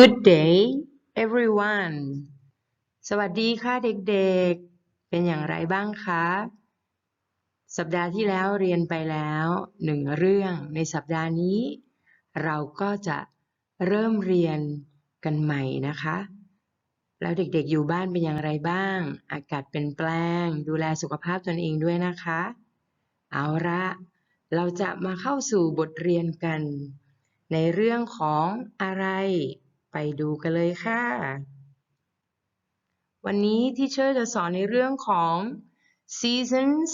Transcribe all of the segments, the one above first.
Good day everyone สวัสดีค่ะเด็กๆ เป็นอย่างไรบ้างคะ สัปดาห์ที่แล้วเรียนไปแล้วหนึ่งเรื่อง ในสัปดาห์นี้ เราก็จะเริ่มเรียนกันใหม่นะคะ แล้วเด็กๆ อยู่บ้านเป็นอย่างไรบ้าง อากาศเป็นแปลง ดูแลสุขภาพตนเองด้วยนะคะ เอาละเราจะมาเข้าสู่บทเรียนกัน ในเรื่องของอะไร ไปดูกันเลยค่ะ วันนี้ที่เชอร์จะสอนในเรื่องของ seasons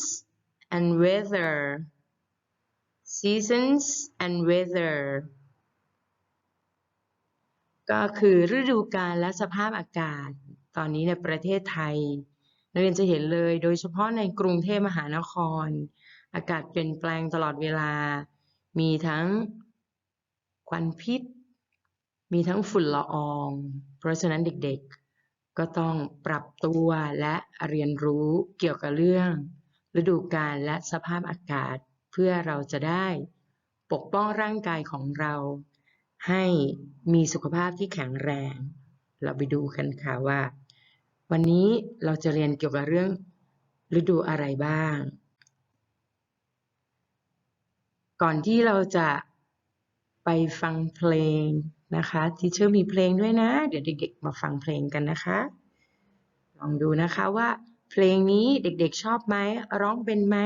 and weather seasons and weather ก็คือฤดูกาลและสภาพอากาศ ตอนนี้ในประเทศไทยนักเรียนจะเห็นเลยโดยเฉพาะในกรุงเทพมหานคร อากาศเปลี่ยนแปลงตลอดเวลา มีทั้งควันพิษ มีทั้งฝุ่นละออง เพราะฉะนั้นเด็กๆ ก็ต้องปรับตัวและเรียนรู้เกี่ยวกับเรื่อง ฤดูกาลและสภาพอากาศ เพื่อเราจะได้ปกป้องร่างกายของเรา ให้มีสุขภาพที่แข็งแรง เราไปดูกันค่ะว่า วันนี้เราจะเรียนเกี่ยวกับเรื่องฤดูอะไรบ้าง ก่อนที่เราจะไปฟังเพลง นะคะทีเชอร์มีเพลงด้วยนะ เดี๋ยวเด็กๆมาฟังเพลงกันนะคะ ลองดูนะคะว่า เพลงนี้เด็กๆชอบไหมร้องเป็นไหม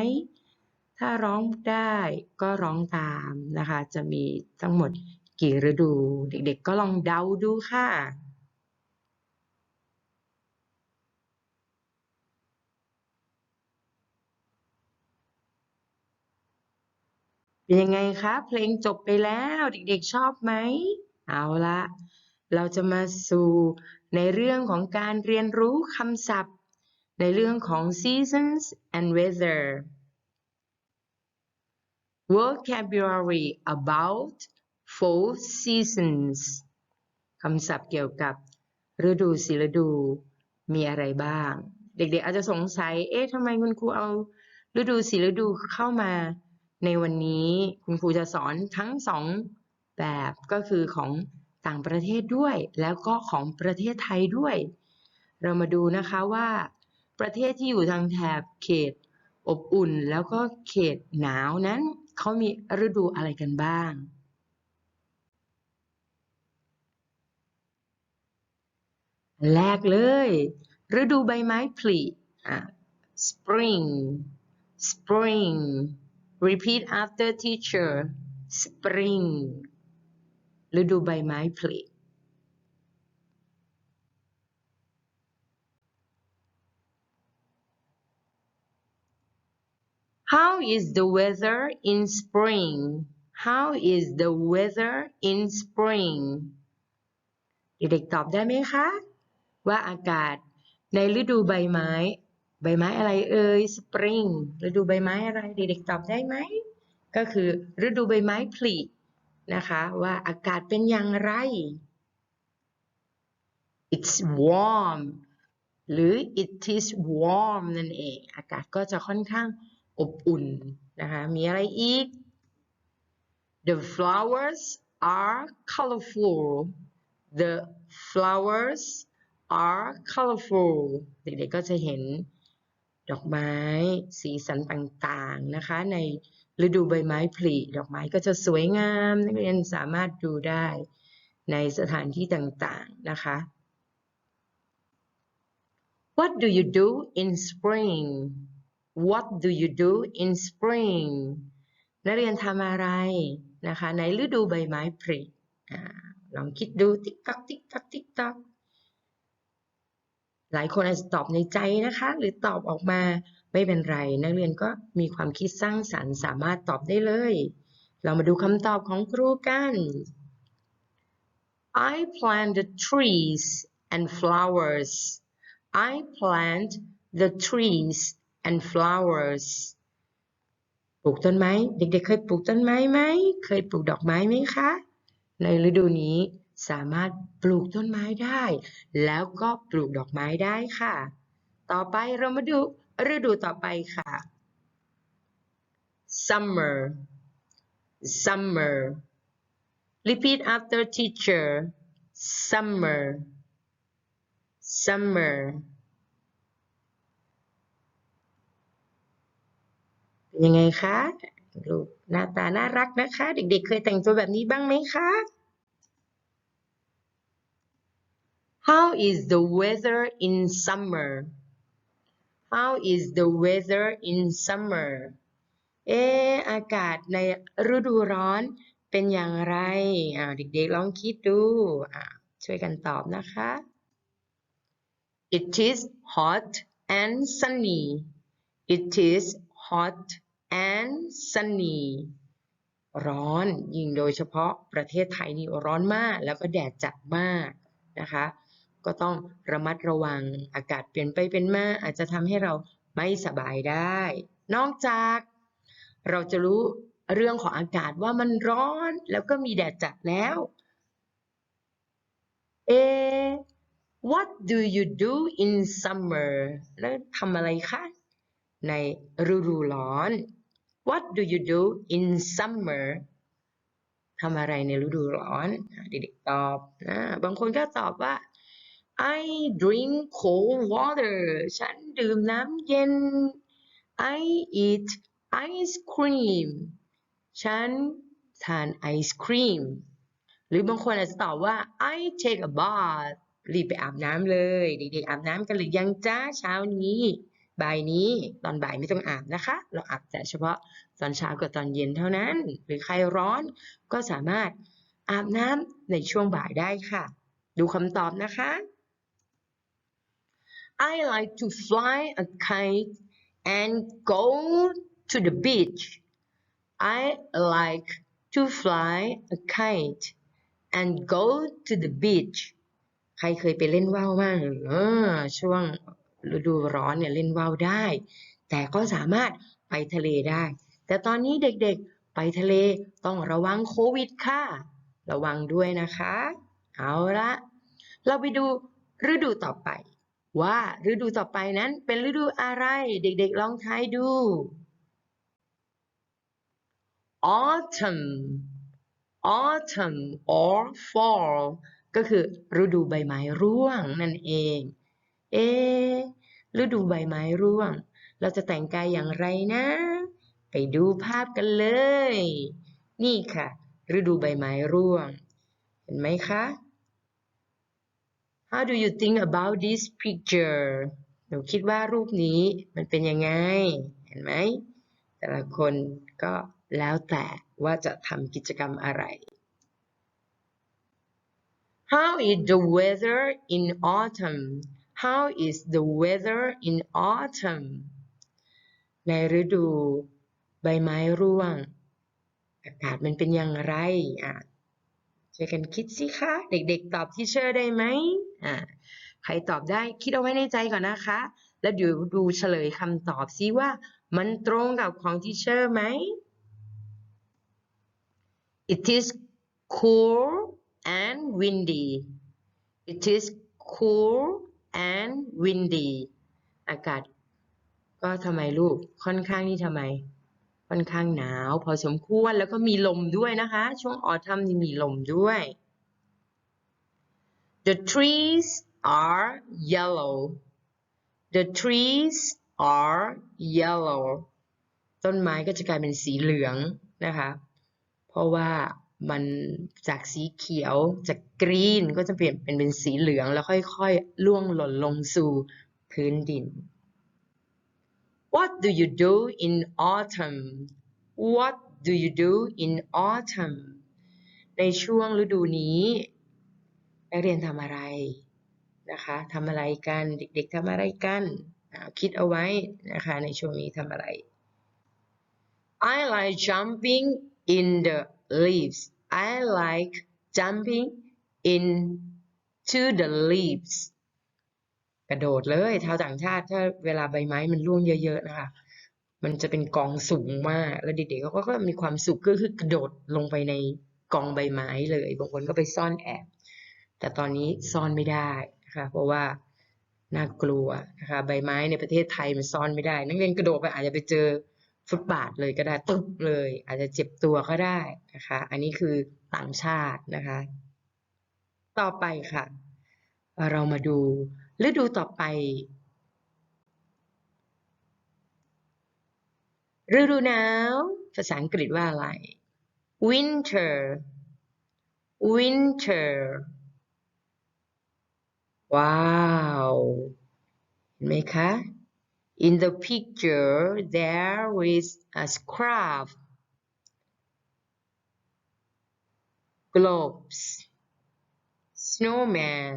ถ้าร้องได้ก็ร้องตามนะคะ จะมีทั้งหมดกี่ฤดู เด็กๆก็ลองเดาดูค่ะเป็นยังไงคะ เพลงจบไปแล้ว เด็กๆชอบไหม เอาละเราจะมาสู่ในเรื่องของการเรียนรู้คำศัพท์ ในเรื่องของ seasons and weather vocabulary about four seasons คำศัพท์เกี่ยวกับฤดูสีฤดูมีอะไรบ้าง เด็กๆอาจจะสงสัย เอ๊ะทำไมคุณครูเอาฤดูสีฤดูเข้ามา ในวันนี้คุณครูจะสอนทั้งสอง แบบก็คือของต่างประเทศด้วย แล้วก็ของประเทศไทยด้วย เรามาดูนะคะว่า ประเทศที่อยู่ทางแถบเขตอบอุ่น แล้วก็เขตหนาวนั้นเขามีฤดูอะไรกันบ้างแรกเลย ฤดูใบไม้ผลิอะ spring spring repeat after teacher spring ฤดูใบไม้ผลิ How is the weather in spring? How is the weather in spring? เด็กๆตอบได้ไหมคะ ว่าอากาศในฤดูใบไม้ ใบไม้อะไรเอ่ย spring ฤดูใบไม้อะไร เด็กๆตอบได้ไหม ก็คือฤดูใบไม้ผลิ นะคะว่าอากาศเป็นอย่างไร it's warm หรือ it is warm นั่นเอง อากาศก็จะค่อนข้างอบอุ่นนะคะ มีอะไรอีก The flowers are colorful The flowers are colorful เด็กๆก็จะเห็นดอกไม้สีสันต่างๆนะคะใน ฤดูใบไม้ผลิดอกไม้ก็จะสวยงาม นักเรียนสามารถดูได้ในสถานที่ต่างๆนะคะ What do you do in spring What do you do in spring นักเรียนทำอะไรนะคะ ในฤดูใบไม้ผลิอลองคิดดูติ๊กตักติ๊กตักติ๊กตักหลายคนอาจจะตอบในใจนะคะ หรือตอบออกมา ไม่เป็นไร นักเรียนก็มีความคิดสร้างสรรค์สามารถตอบได้เลย เรามาดูคำตอบของครูกัน I plant the trees and flowers I plant the trees and flowers ปลูกต้นไม้ เด็กๆ เคยปลูกต้นไม้ไหม เคยปลูกดอกไม้ไหมคะ ในฤดูนี้สามารถปลูกต้นไม้ได้ แล้วก็ปลูกดอกไม้ได้ค่ะ ต่อไปเรามาดู ฤดูต่อไปค่ะ summer summer repeat after teacher summer summer เป็นยังไงคะลูกหน้าตาน่ารักนะคะ เด็กๆ เคยแต่งตัวแบบนี้บ้างไหมคะ How is the weather in summer How is the weather in summer เอออากาศในฤดูร้อนเป็นอย่างไรอ่าเด็กๆลองคิดดูอ่าช่วยกันตอบนะคะ It is hot and sunny It is hot and sunny ร้อนยิ่งโดยเฉพาะประเทศไทยนี่ร้อนมากแล้วก็แดดจัดมากนะคะ ก็ต้องระมัดระวังอากาศเปลี่ยนไปเป็นมาอาจจะทำให้เราไม่สบายได้ นอกจากเราจะรู้เรื่องของอากาศว่ามันร้อนแล้วก็มีแดดจัดแล้วเอ what do you do in summer แล้วทำอะไรคะ ในฤดูร้อน what do you do in summer ทำอะไรในฤดูร้อน เด็กๆตอบนะบางคนก็ตอบว่า I drink cold water ฉันดื่มน้ำเย็น I eat ice cream ฉันทานไอศครีม หรือบางคนอาจจะตอบว่า I take a bath รีบไปอาบน้ำเลย เด็กๆอาบน้ำกันหรือยังจ้าเช้านี้บ่ายนี้ตอนบ่ายไม่ต้องอาบนะคะ เราอาบแต่เฉพาะตอนเช้ากับตอนเย็นเท่านั้น หรือใครร้อนก็สามารถอาบน้ำในช่วงบ่ายได้ค่ะ ดูคำตอบนะคะ I like to fly a kite and go to the beach. I like to fly a kite and go to the beach. ใครเคยไปเล่นว่าวบ้างเออช่วงฤดูร้อนเนี่ยเล่นว่าวได้ แต่ก็สามารถไปทะเลได้ แต่ตอนนี้เด็กๆไปทะเลต้องระวังโควิดค่ะ ระวังด้วยนะคะ เอาละ เราไปดูฤดูต่อไป ว่าฤดูต่อไปนั้นเป็นฤดูอะไร เด็กๆลองทายดู autumn autumn or fall ก็คือฤดูใบไม้ร่วงนั่นเอง เอ ฤดูใบไม้ร่วง เราจะแต่งกายอย่างไรนะ ไปดูภาพกันเลย นี่ค่ะ ฤดูใบไม้ร่วง เห็นไหมคะ How do you think about this picture หนูคิดว่ารูปนี้มันเป็นยังไง เห็นไหม แต่ละคนก็แล้วแต่ว่าจะทำกิจกรรมอะไร How is the weather in autumn? How is the weather in autumn? ในฤดูใบไม้ร่วง อากาศมันเป็นอย่างไรอะช่วยกันคิดสิคะ เด็กๆตอบที่เชอร์ได้ไหม อ่าใครตอบได้คิดเอาไว้ในใจก่อนนะคะ แล้วเดี๋ยวดูเฉลยคำตอบซิว่า มันตรงกับของที่เชอร์ไหม It is cool and windy. It is cool and windy. อากาศ ก็ทำไมลูกค่อนข้างนี่ทำไม ค่อนข้างหนาว พอสมควรแล้วก็มีลมด้วยนะคะ ช่วงออทัมนี่มีลมด้วย The trees are yellow. The trees are yellow. ต้นไม้ก็จะกลายเป็นสีเหลืองนะคะ เพราะว่ามันจากสีเขียวจากกรีนก็จะเปลี่ยนเป็นเป็นสีเหลืองแล้วค่อยๆล่วงหล่นลงสู่พื้นดิน What do you do in autumn What do you do in autumn ในช่วงฤดูนี้ นักเรียนทำอะไรนะคะทำอะไรกัน เด็กๆทำอะไรกัน คิดเอาไว้นะคะในช่วงนี้ทำอะไร I like jumping in the leaves I like jumping into the leaves กระโดดเลยชาวต่างชาติถ้าเวลาใบไม้มันร่วงเยอะๆนะคะ มันจะเป็นกองสูงมาก แล้วเด็กๆเขาก็มีความสุขก็คือกระโดดลงไปในกองใบไม้เลย บางคนก็ไปซ่อนแอบ แต่ตอนนี้ซ่อนไม่ได้นะคะเพราะว่าน่ากลัวนะคะใบไม้ในประเทศไทยมันซ่อนไม่ได้ นักเรียนกระโดดไปอาจจะไปเจอฟุตบาทเลยก็ได้ตึ๊บเลย อาจจะเจ็บตัวก็ได้นะคะ อันนี้คือต่างชาตินะคะ ต่อไปค่ะ เรามาดูฤดูต่อไปฤดูหนาว ภาษาอังกฤษว่าอะไร winter winter ว้าว เห็นไหมคะ In the picture there is a scarf globes snowman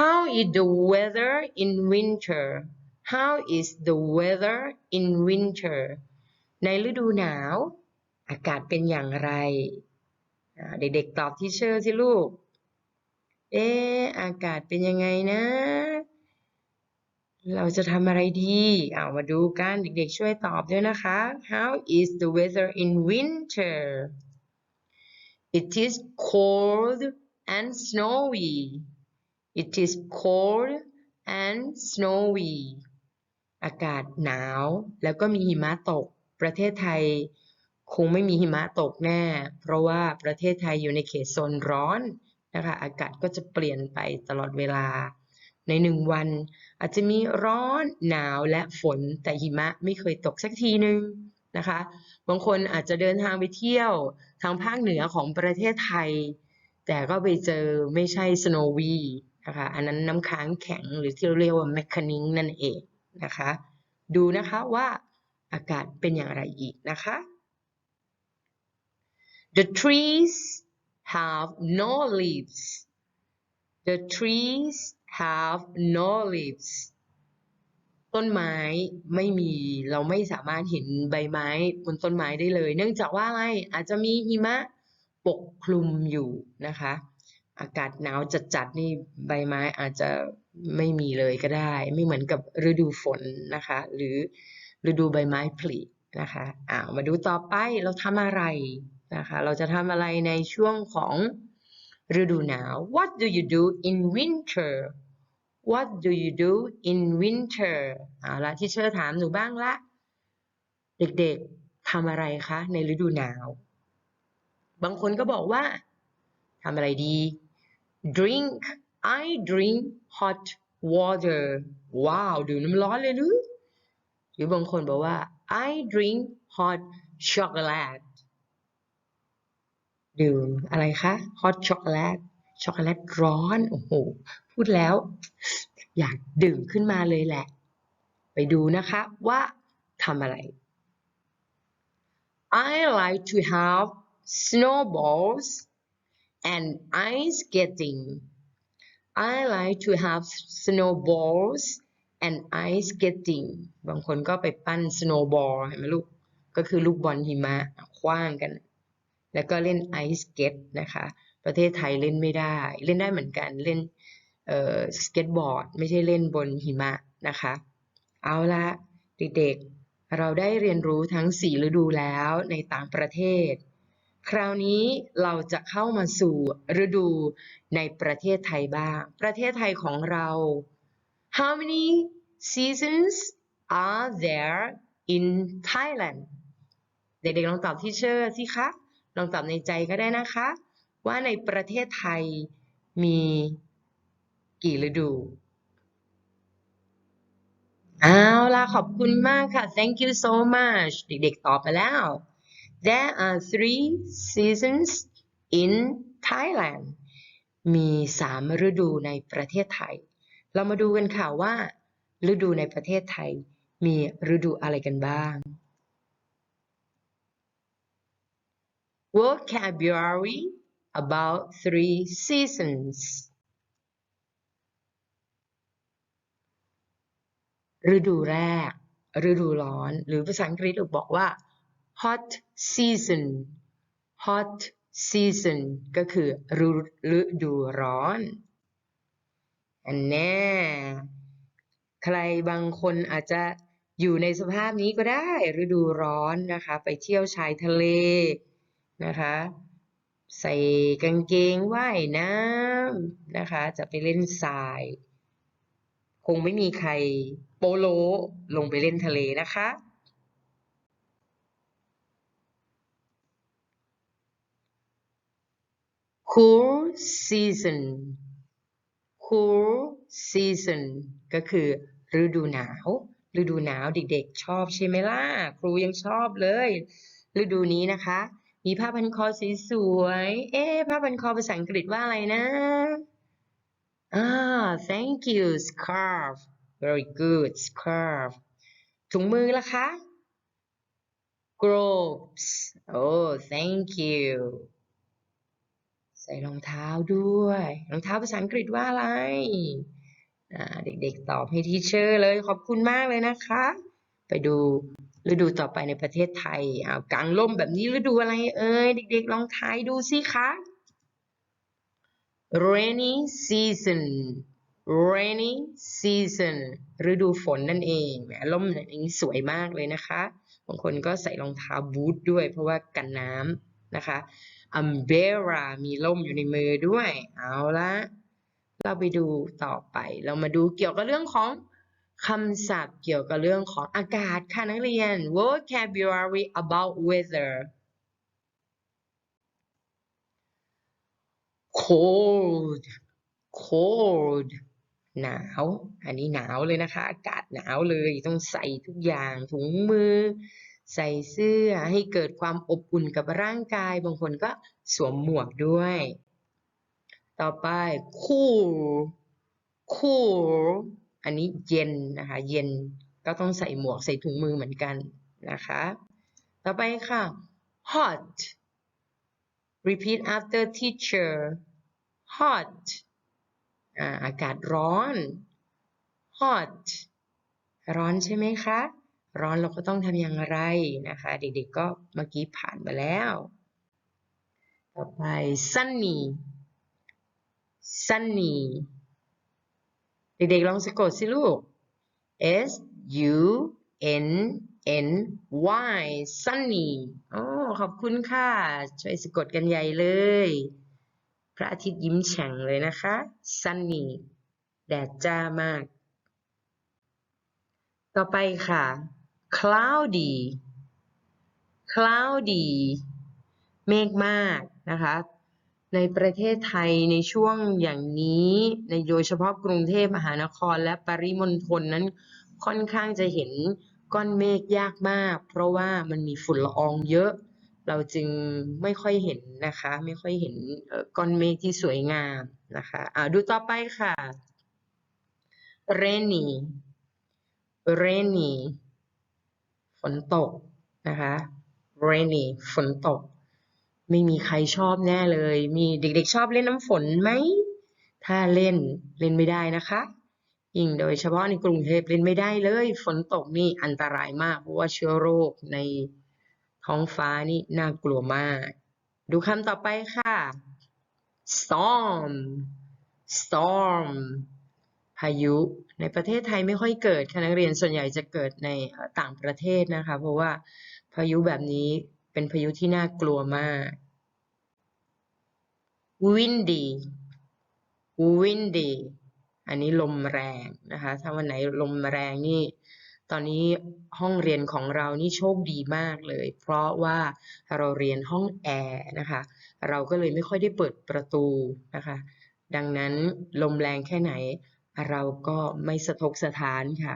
How is the weather in winter? How is the weather in winter? ในฤดูหนาว อากาศเป็นอย่างไร เด็กๆตอบที่เชอร์สิลูก เอ๊ะอากาศเป็นยังไงนะ เราจะทำอะไรดีเอามาดูกัน เด็กๆช่วยตอบด้วยนะคะ How is the weather in winter? It is cold and snowy. It is cold and snowy อากาศหนาวแล้วก็มีหิมะตกประเทศไทย คงไม่มีหิมะตกแน่ เพราะว่าประเทศไทยอยู่ในเขตโซนร้อนนะคะ อากาศก็จะเปลี่ยนไปตลอดเวลา ในหนึ่งวัน อาจจะมีร้อนหนาวและฝนแต่หิมะไม่เคยตกสักทีนึงนะคะ บางคนอาจจะเดินทางไปเที่ยวทางภาคเหนือของประเทศไทย แต่ก็ไปเจอไม่ใช่ snowy นะคะ อันนั้นน้ำค้างแข็งหรือที่เราเรียกว่า mechanic นั่นเองนะคะ ดูนะคะว่าอากาศเป็นอย่างไรอีกนะคะ The trees have no leaves. The trees have no leaves. ต้นไม้ไม่มีเราไม่สามารถเห็นใบไม้บนต้นไม้ได้เลย เนื่องจากว่าอะไรอาจจะมีหิมะปกคลุมอยู่นะคะ อากาศหนาวจัดๆนี่ใบไม้อาจจะไม่มีเลยก็ได้ ไม่เหมือนกับฤดูฝนนะคะ หรือฤดูใบไม้ผลินะคะอ่ามาดูต่อไปเราทำอะไร นะคะเราจะทำอะไรในช่วงของฤดูหนาว What do you do in winter What do you do in winter เอาละที่เชอร์ถามหนูบ้างละ เด็กๆทำอะไรคะในฤดูหนาว บางคนก็บอกว่าทำอะไรดี drink I drink hot water ว้าวดื่มน้ำร้อนเลยหรือหรือบางคนบอกว่า I drink hot chocolate ดื่มอะไรคะ hot chocolate ช็อกโกแลตร้อน โอ้โห พูดแล้ว อยากดื่มขึ้นมาเลยแหละ ไปดูนะคะว่าทำอะไร I like to have snowballs and ice skating I like to have snowballs and ice skating บางคนก็ไปปั้น snowball เห็นไหมลูก ก็คือลูกบอลหิมะคว้างกัน แล้วก็เล่นไอซ์สเก็ตนะคะ ประเทศไทยเล่นไม่ได้ เล่นได้เหมือนกันเล่นเอ่อสเก็ตบอร์ดไม่ใช่เล่นบนหิมะนะคะ เอาละเด็กๆเราได้เรียนรู้ทั้ง 4 ฤดูแล้วในต่างประเทศ คราวนี้เราจะเข้ามาสู่ฤดูในประเทศไทยบ้าง ประเทศไทยของเรา How many seasons are there in Thailand เด็กๆลองตอบที่เชอร์สิคะ ลองตอบในใจก็ได้นะคะ ว่าในประเทศไทยมีกี่ฤดูเอาล่ะขอบคุณมากค่ะ thank you so much เด็กๆตอบไปแล้ว there are three seasons in Thailand มีสามฤดูในประเทศไทย เรามาดูกันค่ะว่า ฤดูในประเทศไทย มีฤดูอะไรกันบ้าง vocabulary about three seasons ฤดูแรก ฤดูร้อน หรือภาษาอังกฤษบอกว่า hot season hot season ก็คือฤฤดูร้อนอันแน่ใครบางคนอาจจะอยู่ในสภาพนี้ก็ได้ ฤดูร้อนนะคะ ไปเที่ยวชายทะเล นะคะ ใส่กางเกงว่ายน้ำนะคะ จะไปเล่นทราย คงไม่มีใครโปโลลงไปเล่นทะเลนะคะ cool season cool season ก็คือฤดูหนาว ฤดูหนาวเด็กๆ ชอบใช่ไหมล่ะ ครูยังชอบเลย ฤดูนี้นะคะ มีผ้าพันคอสสวยๆ เอ๊ะผ้าพันคอภาษาอังกฤษว่าอะไรนะ อ่า thank you scarf very good scarf ถุงมือล่ะคะ gloves oh thank you ใส่รองเท้าด้วย รองเท้าภาษาอังกฤษว่าอะไรอ่าเด็กๆตอบให้ทีเชอร์เลยขอบคุณมากเลยนะคะ ไปดู ฤดูต่อไปในประเทศไทยอ้าวกลางร่มแบบนี้ฤดูอะไรเอ่ยเด็กๆลองทายดูสิคะ rainy season rainy season ฤดูฝนนั่นเองแหมร่มอย่างนี้สวยมากเลยนะคะ บางคนก็ใส่รองเท้าบูทด้วยเพราะว่ากันน้ำนะคะ umbrella มีร่มอยู่ในมือด้วย เอาละเราไปดูต่อไป เรามาดูเกี่ยวกับเรื่องของ คำศัพท์เกี่ยวกับเรื่องของอากาศค่ะนักเรียน vocabulary about weather cold cold หนาว อันนี้หนาวเลยนะคะ อากาศหนาวเลยต้องใส่ทุกอย่างถุงมือ ใส่เสื้อให้เกิดความอบอุ่นกับร่างกาย บางคนก็สวมหมวกด้วย ต่อไป cool cool อันนี้เย็นนะคะ เย็นก็ต้องใส่หมวกใส่ถุงมือเหมือนกันนะคะ ต่อไปค่ะ hot repeat after teacher hot อ่าอากาศร้อน hot ร้อนใช่ไหมคะ ร้อนเราก็ต้องทำอย่างไรนะคะ เด็กๆก็เมื่อกี้ผ่านมาแล้ว ต่อไป sunny sunny เด็กๆลองสะกดสิลูก S U N N Y sunny อ๋อขอบคุณค่ะ ช่วยสะกดกันใหญ่เลย พระอาทิตย์ยิ้มแฉ่งเลยนะคะ sunny แดดจ้ามาก ต่อไปค่ะ cloudy cloudy เมฆมากนะคะ ในประเทศไทยในช่วงอย่างนี้ในโดยเฉพาะกรุงเทพมหานครและปริมณฑลนั้นค่อนข้างจะเห็นก้อนเมฆยากมาก เพราะว่ามันมีฝุ่นละอองเยอะ เราจึงไม่ค่อยเห็นนะคะ ไม่ค่อยเห็นก้อนเมฆที่สวยงามนะคะอ่าดูต่อไปค่ะ rainy rainy ฝนตกนะคะ rainy ฝนตก ไม่มีใครชอบแน่เลย มีเด็กๆชอบเล่นน้ำฝนไหม ถ้าเล่นเล่นไม่ได้นะคะยิ่งโดยเฉพาะในกรุงเทพเล่นไม่ได้เลย ฝนตกนี่อันตรายมาก เพราะว่าเชื้อโรคในท้องฟ้านี่น่ากลัวมาก ดูคำต่อไปค่ะ storm storm พายุในประเทศไทยไม่ค่อยเกิดค่ะนักเรียนส่วนใหญ่จะเกิดในต่างประเทศนะคะ เพราะว่าพายุแบบนี้ เป็นพายุที่น่ากลัวมาก windy windy อันนี้ลมแรงนะคะ ถ้าวันไหนลมแรงนี่ ตอนนี้ห้องเรียนของเรานี่โชคดีมากเลย เพราะว่าเราเรียนห้องแอร์นะคะ เราก็เลยไม่ค่อยได้เปิดประตูนะคะ ดังนั้นลมแรงแค่ไหน เราก็ไม่สะทกสะท้านค่ะ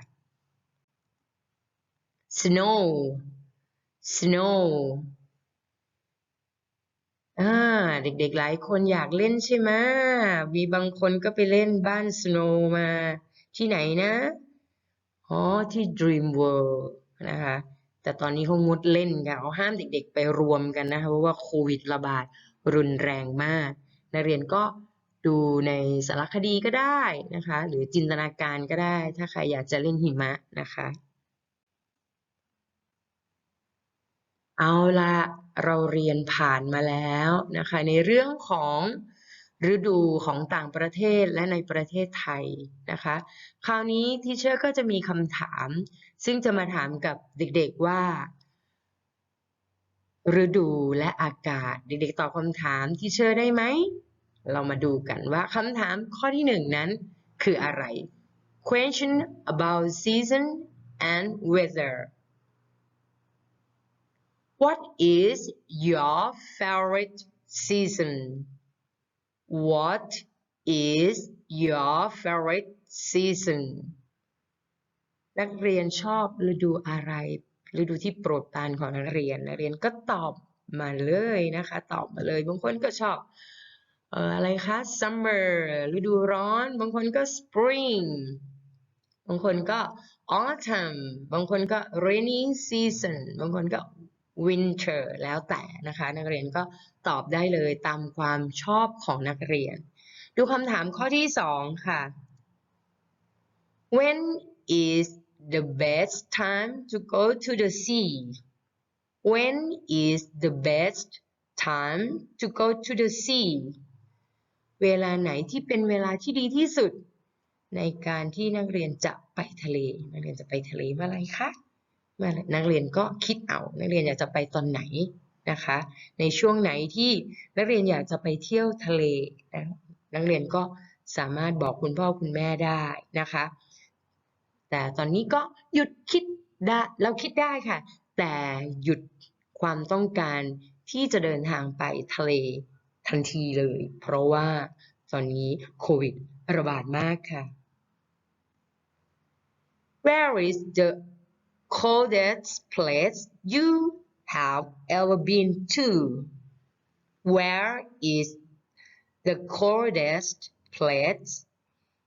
snow snow อ่าเด็กๆหลายคนอยากเล่นใช่ไหมมีบางคนก็ไปเล่นบ้าน snow มาที่ไหนนะอ๋อที่ Dream World นะคะ แต่ตอนนี้เขางดเล่นกันเขาห้ามเด็กๆไปรวมกันนะคะเพราะว่าโควิดระบาดรุนแรงมาก นักเรียนก็ดูในสารคดีก็ได้นะคะ หรือจินตนาการก็ได้ ถ้าใครอยากจะเล่นหิมะนะคะ เอาละเราเรียนผ่านมาแล้วนะคะ ในเรื่องของฤดูของต่างประเทศและในประเทศไทยนะคะ คราวนี้ทีเชอร์ก็จะมีคำถาม ซึ่งจะมาถามกับเด็กๆว่า ฤดูและอากาศ เด็กๆตอบคำถามทีเชอร์ได้ไหม เรามาดูกันว่าคำถามข้อที่หนึ่งนั้นคืออะไร question about season and weather What is your favorite season What is your favorite season นักเรียนชอบฤดูอะไรฤดูที่โปรดปรานของนักเรียนนักเรียนก็ตอบมาเลยนะคะ ตอบมาเลยบางคนก็ชอบอะไรคะ summer ฤดูร้อน บางคนก็ spring บางคนก็ autumn บางคนก็ rainy season บางคนก็ winter แล้วแต่นะคะนักเรียนก็ตอบได้เลยตามความชอบของนักเรียน ดูคำถามข้อที่สองค่ะ When is the best time to go to the sea? When is the best time to go to the sea? เวลาไหนที่เป็นเวลาที่ดีที่สุด ในการที่นักเรียนจะไปทะเล นักเรียนจะไปทะเลเมื่อไรคะ นักเรียนก็คิดเอา นักเรียนอยากจะไปตอนไหนนะคะ ในช่วงไหนที่นักเรียนอยากจะไปเที่ยวทะเลนะนักเรียนก็สามารถบอกคุณพ่อคุณแม่ได้นะคะ แต่ตอนนี้ก็หยุดคิดได้เราคิดได้ค่ะ แต่หยุดความต้องการที่จะเดินทางไปทะเลทันทีเลย เพราะว่าตอนนี้โควิดระบาดมากค่ะ Where is the coldest place you have ever been to? Where is the coldest place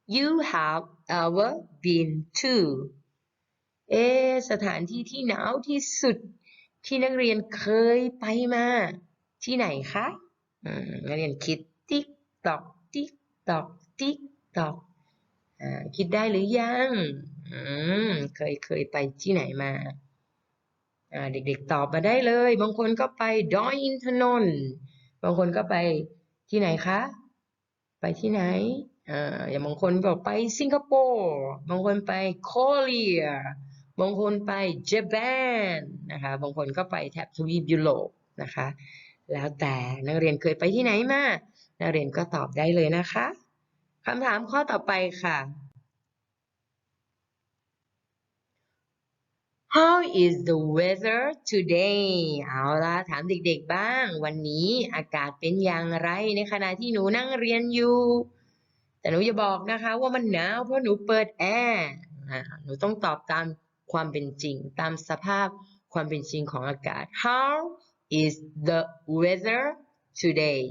you have ever been to เอ สถานที่ที่หนาวที่สุดที่นักเรียนเคยไปมา ที่ไหนคะนักเรียนคิดติ๊กตอกติ๊กตอกติ๊กตอกอคิดได้หรือยัง มเคยเคยไปที่ไหนมาอ่าเด็กๆตอบมาได้เลย บางคนก็ไปดอยอินทนนท์บางคนก็ไปที่ไหนคะ ไปที่ไหนอ่าอย่างบางคนก็ไปสิงคโปร์บางคนไปโคเรียบางคนไปญี่ปุ่นนะคะบางคนก็ไปแถบทวีปยุโรปนะคะ แล้วแต่นักเรียนเคยไปที่ไหนมานักเรียนก็ตอบได้เลยนะคะคำถามข้อต่อไปค่ะ How is the weather today เอาละถามเด็กๆบ้าง วันนี้อากาศเป็นอย่างไรในขณะที่หนูนั่งเรียนอยู่ แต่หนูอย่าบอกนะคะว่ามันหนาวเพราะหนูเปิดแอร์หนูต้องตอบตามความเป็นจริง ตามสภาพความเป็นจริงของอากาศ How is the weather today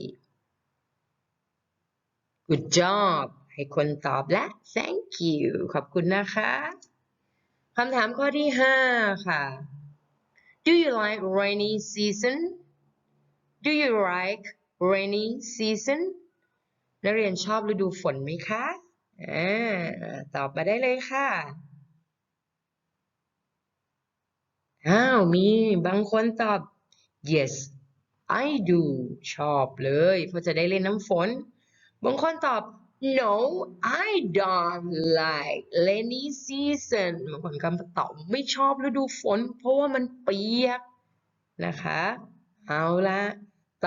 Good job ให้คนตอบและ Thank you ขอบคุณนะคะ คำถามข้อที่ 5 ค่ะ Do you like rainy season Do you like rainy season นักเรียนชอบฤดูฝนไหมคะอ่าตอบมาได้เลยค่ะ อ้าว มีบางคนตอบ yes I do ชอบเลย เพราะจะได้เล่นน้ำฝน บางคนตอบ no I don't like rainy season บางคนก็ตอบไม่ชอบฤดูฝน เพราะว่ามันเปียกนะคะ เอาละ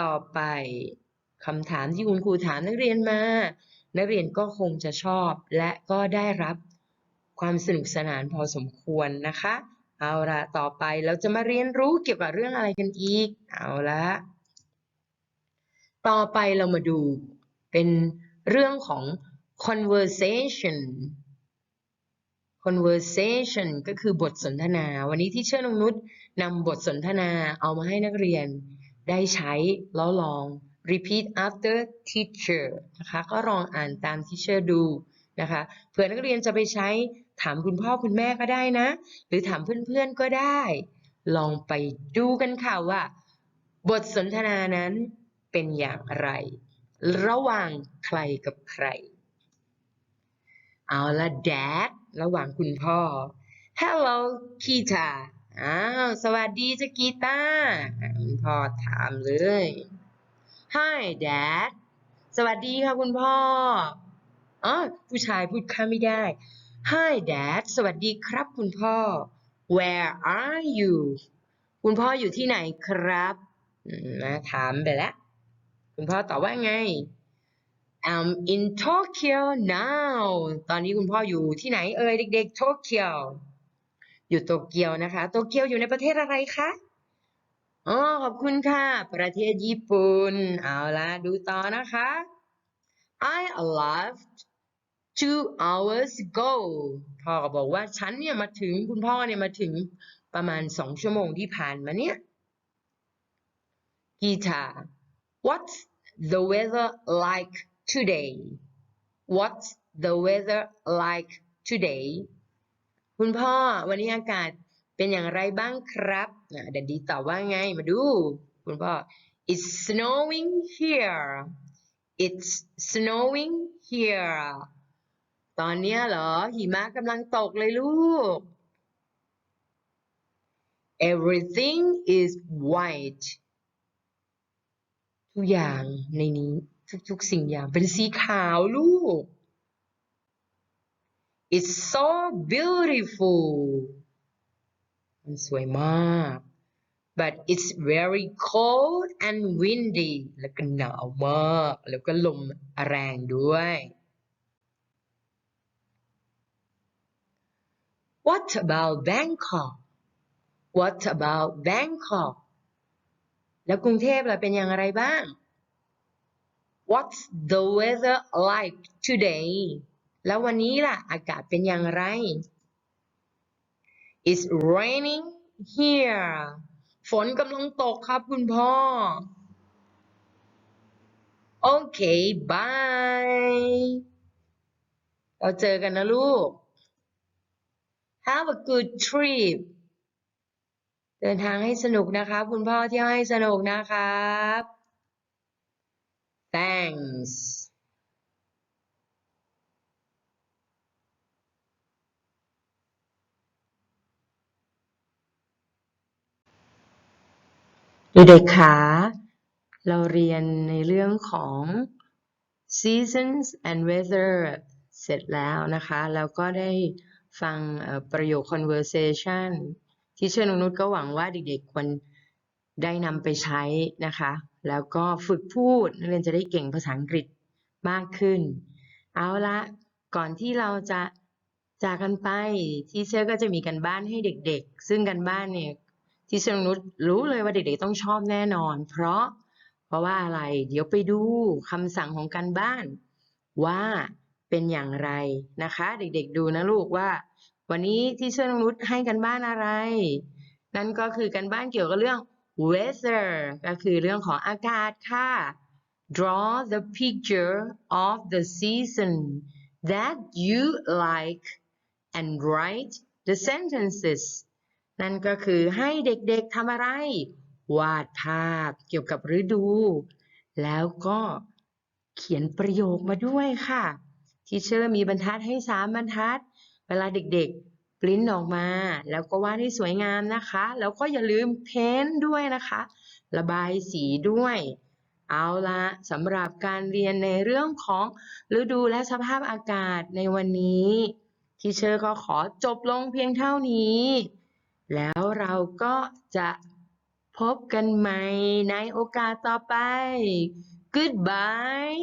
ต่อไปคำถามที่คุณครูถามนักเรียนมา นักเรียนก็คงจะชอบและก็ได้รับความสนุกสนานพอสมควรนะคะ เอาละต่อไปเราจะมาเรียนรู้เกี่ยวกับเรื่องอะไรกันอีก เอาละต่อไปเรามาดูเป็น เรื่องของ conversation conversation ก็คือบทสนทนา วันนี้ที่เชื่อนงนุษย์นำบทสนทนาเอามาให้นักเรียน ได้ใช้แล้วลอง repeat after teacher นะคะ ก็ลองอ่านตาม teacher ดูนะคะเผื่อนักเรียนจะไปใช้ถามคุณพ่อคุณแม่ก็ได้นะ หรือถามเพื่อนๆก็ได้ ลองไปดูกันค่ะว่า บทสนทนานั้นเป็นอย่างไร ระหว่างใครกับใคร เอาละ dad ระหว่างคุณพ่อ hello Kita อ้าว สวัสดีจ้ะกีตาร์อะคุณพ่อถามเลย Hi dad สวัสดีค่ะคุณพ่ออ๋อผู้ชายพูดข้าไม่ได้ Hi dad สวัสดีครับคุณพ่อ Where are you คุณพ่ออยู่ที่ไหนครับมนะถามไปแล้ว คุณพ่อตอบว่าไง I'm in Tokyo now ตอนนี้คุณพ่ออยู่ที่ไหนเอ่ยเด็กๆโตเกียวอยู่โตเกียวนะคะ โตเกียวอยู่ในประเทศอะไรคะ อ๋อ ขอบคุณค่ะ ประเทศญี่ปุ่น เอาละดูต่อนะคะ I left two hours ago พ่อก็บอกว่าฉันเนี่ยมาถึงคุณพ่อเนี่ยมาถึงประมาณสองชั่วโมงที่ผ่านมาเนี่ยกีตาร์ What's the weather like today What's the weather like today คุณพ่อวันนี้อากาศเป็นอย่างไรบ้างครับเดดดี้ตอบว่าไงมาดู คุณพ่อ It's snowing here It's snowing here ตอนนี้เหรอ หิมะกำลังตกเลยลูก Everything is white ทุกอย่างในนี้ทุกๆสิ่งอย่างเป็นสีขาวลูก It's so beautiful มันสวยมาก but it's very cold and windy แล้วก็หนาวมาก แล้วก็ลมแรงด้วย What about Bangkok What about Bangkok แล้วกรุงเทพล่ะเป็นอย่างไรบ้าง What's the weather like today แล้ววันนี้ล่ะ อากาศเป็นอย่างไร It's raining here ฝนกำลังตกครับคุณพ่อ Okay bye เราเจอกันนะลูก Have a good trip ดินทางให้สนุกนะครับ คุณพ่อเที่ยวให้สนุกนะครับ Thanks เด็กๆขาเราเรียนในเรื่องของ seasons and weather เสร็จแล้วนะคะ แล้วก็ได้ฟังประโยค conversation ที่เชื่อนุนุชก็หวังว่าเด็กๆควรได้นำไปใช้นะคะ แล้วก็ฝึกพูดนักเรียนจะได้เก่งภาษาอังกฤษมากขึ้น เอาละก่อนที่เราจะจากกันไปที่เชื่อก็จะมีกันบ้านให้เด็กๆ ซึ่งกันบ้านเนี่ยที่เชยงนุชรู้เลยว่าเด็กๆต้องชอบแน่นอน เพราะเพราะว่าอะไร เดี๋ยวไปดูคำสั่งของการบ้านว่าเป็นอย่างไรนะคะ เด็กๆดูนะลูกว่า วันนี้ที่เชยงนุชให้กันบ้านอะไร นั่นก็คือกันบ้านเกี่ยวกับเรื่อง weather ก็คือเรื่องของอากาศค่ะ draw the picture of the season that you like and write the sentences นั่นก็คือให้เด็กๆทำอะไร วาดภาพเกี่ยวกับฤดู แล้วก็เขียนประโยคมาด้วยค่ะ ที่เชอร์มีบรรทัดให้สามบรรทัด เวลาเด็กๆปริ้นออกมา แล้วก็วาดให้สวยงามนะคะ แล้วก็อย่าลืมเพ้นด้วยนะคะ ระบายสีด้วย เอาละสำหรับการเรียนในเรื่องของฤดูและสภาพอากาศในวันนี้ที่เชอร์ก็ขอจบลงเพียงเท่านี้ แล้วเราก็จะพบกันใหม่ในโอกาสต่อไป Goodbye